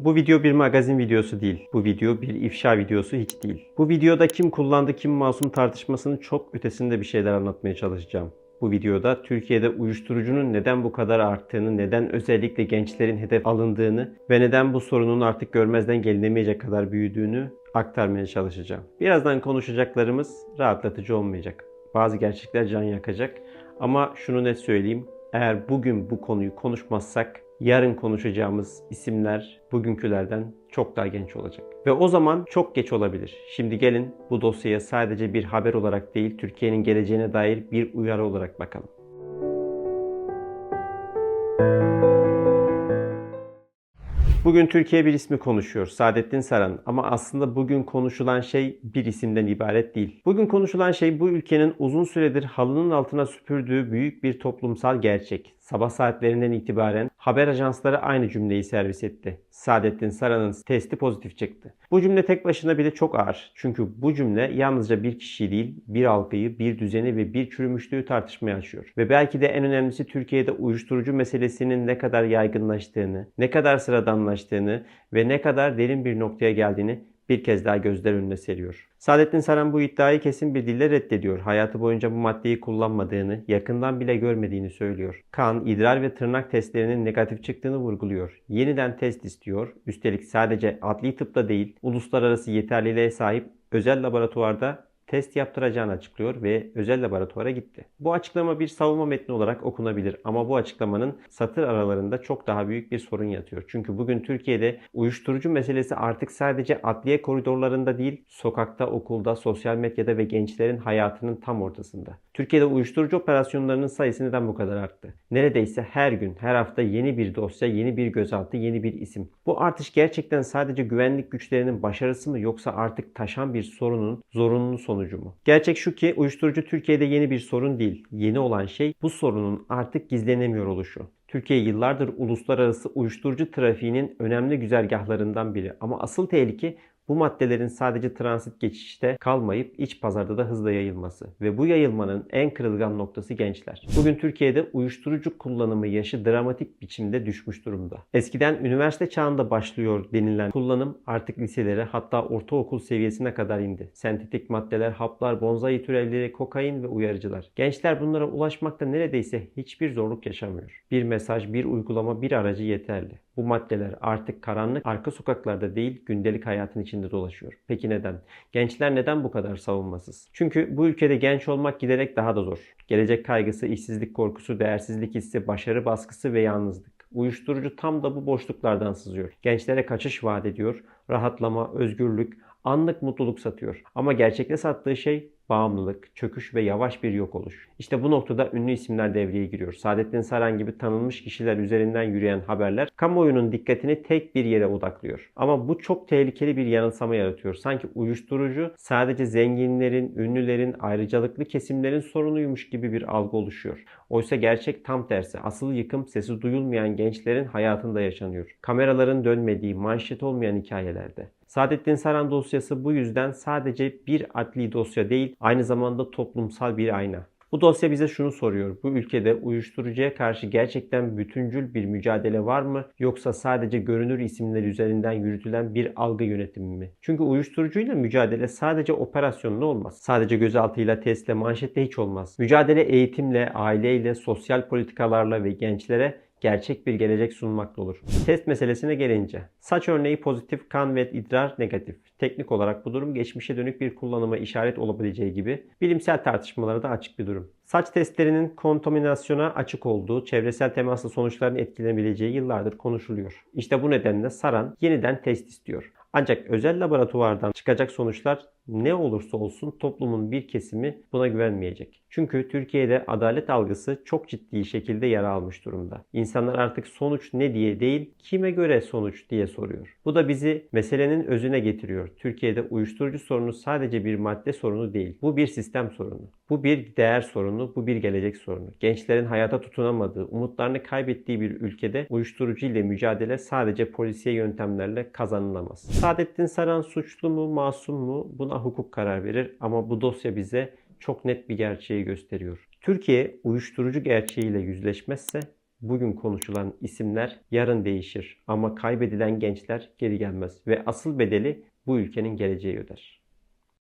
Bu video bir magazin videosu değil. Bu video bir ifşa videosu hiç değil. Bu videoda kim kullandı kim masum tartışmasının çok ötesinde bir şeyler anlatmaya çalışacağım. Bu videoda Türkiye'de uyuşturucunun neden bu kadar arttığını, neden özellikle gençlerin hedef alındığını ve neden bu sorunun artık görmezden gelinemeyecek kadar büyüdüğünü aktarmaya çalışacağım. Birazdan konuşacaklarımız rahatlatıcı olmayacak. Bazı gerçekler can yakacak ama şunu net söyleyeyim. Eğer bugün bu konuyu konuşmazsak yarın konuşacağımız isimler bugünkülerden çok daha genç olacak. Ve o zaman çok geç olabilir. Şimdi gelin bu dosyaya sadece bir haber olarak değil Türkiye'nin geleceğine dair bir uyarı olarak bakalım. Bugün Türkiye bir ismi konuşuyor. Saadettin Saran. Ama aslında bugün konuşulan şey bir isimden ibaret değil. Bugün konuşulan şey bu ülkenin uzun süredir halının altına süpürdüğü büyük bir toplumsal gerçek. Sabah saatlerinden itibaren haber ajansları aynı cümleyi servis etti. Saadettin Saran'ın testi pozitif çıktı. Bu cümle tek başına bile çok ağır. Çünkü bu cümle yalnızca bir kişiyi değil, bir halkayı, bir düzeni ve bir çürümüşlüğü tartışmaya açıyor. Ve belki de en önemlisi Türkiye'de uyuşturucu meselesinin ne kadar yaygınlaştığını, ne kadar sıradanlaştığını ve ne kadar derin bir noktaya geldiğini bir kez daha gözler önüne seriyor. Saadettin Saran bu iddiayı kesin bir dille reddediyor. Hayatı boyunca bu maddeyi kullanmadığını, yakından bile görmediğini söylüyor. Kan, idrar ve tırnak testlerinin negatif çıktığını vurguluyor. Yeniden test istiyor. Üstelik sadece adli tıpta değil, uluslararası yeterliliğe sahip özel laboratuvarda test yaptıracağını açıklıyor ve özel laboratuvara gitti. Bu açıklama bir savunma metni olarak okunabilir ama bu açıklamanın satır aralarında çok daha büyük bir sorun yatıyor. Çünkü bugün Türkiye'de uyuşturucu meselesi artık sadece adliye koridorlarında değil, sokakta, okulda, sosyal medyada ve gençlerin hayatının tam ortasında. Türkiye'de uyuşturucu operasyonlarının sayısı neden bu kadar arttı? Neredeyse her gün, her hafta yeni bir dosya, yeni bir gözaltı, yeni bir isim. Bu artış gerçekten sadece güvenlik güçlerinin başarısı mı yoksa artık taşan bir sorunun zorunlu sonucu mu? Gerçek şu ki uyuşturucu Türkiye'de yeni bir sorun değil. Yeni olan şey bu sorunun artık gizlenemiyor oluşu. Türkiye yıllardır uluslararası uyuşturucu trafiğinin önemli güzergahlarından biri. Ama asıl tehlike bu maddelerin sadece transit geçişte kalmayıp iç pazarda da hızla yayılması ve bu yayılmanın en kırılgan noktası gençler. Bugün Türkiye'de uyuşturucu kullanımı yaşı dramatik biçimde düşmüş durumda. Eskiden üniversite çağında başlıyor denilen kullanım artık liselere hatta ortaokul seviyesine kadar indi. Sentetik maddeler, haplar, bonzai türevleri, kokain ve uyarıcılar. Gençler bunlara ulaşmakta neredeyse hiçbir zorluk yaşamıyor. Bir mesaj, bir uygulama, bir aracı yeterli. Bu maddeler artık karanlık arka sokaklarda değil gündelik hayatın içinde dolaşıyor. Peki neden? Gençler neden bu kadar savunmasız? Çünkü bu ülkede genç olmak giderek daha da zor. Gelecek kaygısı, işsizlik korkusu, değersizlik hissi, başarı baskısı ve yalnızlık. Uyuşturucu tam da bu boşluklardan sızıyor. Gençlere kaçış vaat ediyor, rahatlama, özgürlük, anlık mutluluk satıyor. Ama gerçekte sattığı şey bağımlılık, çöküş ve yavaş bir yok oluş. İşte bu noktada ünlü isimler devreye giriyor. Saadettin Saran gibi tanınmış kişiler üzerinden yürüyen haberler kamuoyunun dikkatini tek bir yere odaklıyor. Ama bu çok tehlikeli bir yanılsama yaratıyor. Sanki uyuşturucu sadece zenginlerin, ünlülerin, ayrıcalıklı kesimlerin sorunuymuş gibi bir algı oluşuyor. Oysa gerçek tam tersi. Asıl yıkım sesi duyulmayan gençlerin hayatında yaşanıyor. Kameraların dönmediği, manşet olmayan hikayelerde. Saadettin Saran dosyası bu yüzden sadece bir adli dosya değil, aynı zamanda toplumsal bir ayna. Bu dosya bize şunu soruyor. Bu ülkede uyuşturucuya karşı gerçekten bütüncül bir mücadele var mı yoksa sadece görünür isimler üzerinden yürütülen bir algı yönetimi mi? Çünkü uyuşturucuyla mücadele sadece operasyonla olmaz. Sadece gözaltıyla, testle, manşetle hiç olmaz. Mücadele eğitimle, aileyle, sosyal politikalarla ve gençlere gerçek bir gelecek sunmakla olur. Test meselesine gelince. Saç örneği pozitif, kan ve idrar negatif. Teknik olarak bu durum geçmişe dönük bir kullanıma işaret olabileceği gibi bilimsel tartışmalara da açık bir durum. Saç testlerinin kontaminasyona açık olduğu, çevresel temasla sonuçların etkilenebileceği yıllardır konuşuluyor. İşte bu nedenle Saran yeniden test istiyor. Ancak özel laboratuvardan çıkacak sonuçlar ne olursa olsun toplumun bir kesimi buna güvenmeyecek. Çünkü Türkiye'de adalet algısı çok ciddi şekilde yara almış durumda. İnsanlar artık sonuç ne diye değil, kime göre sonuç diye soruyor. Bu da bizi meselenin özüne getiriyor. Türkiye'de uyuşturucu sorunu sadece bir madde sorunu değil. Bu bir sistem sorunu. Bu bir değer sorunu, bu bir gelecek sorunu. Gençlerin hayata tutunamadığı, umutlarını kaybettiği bir ülkede uyuşturucu ile mücadele sadece polisiye yöntemlerle kazanılamaz. Saadettin Saran suçlu mu, masum mu? Buna hukuk karar verir ama bu dosya bize çok net bir gerçeği gösteriyor. Türkiye uyuşturucu gerçeğiyle yüzleşmezse bugün konuşulan isimler yarın değişir ama kaybedilen gençler geri gelmez ve asıl bedeli bu ülkenin geleceği öder.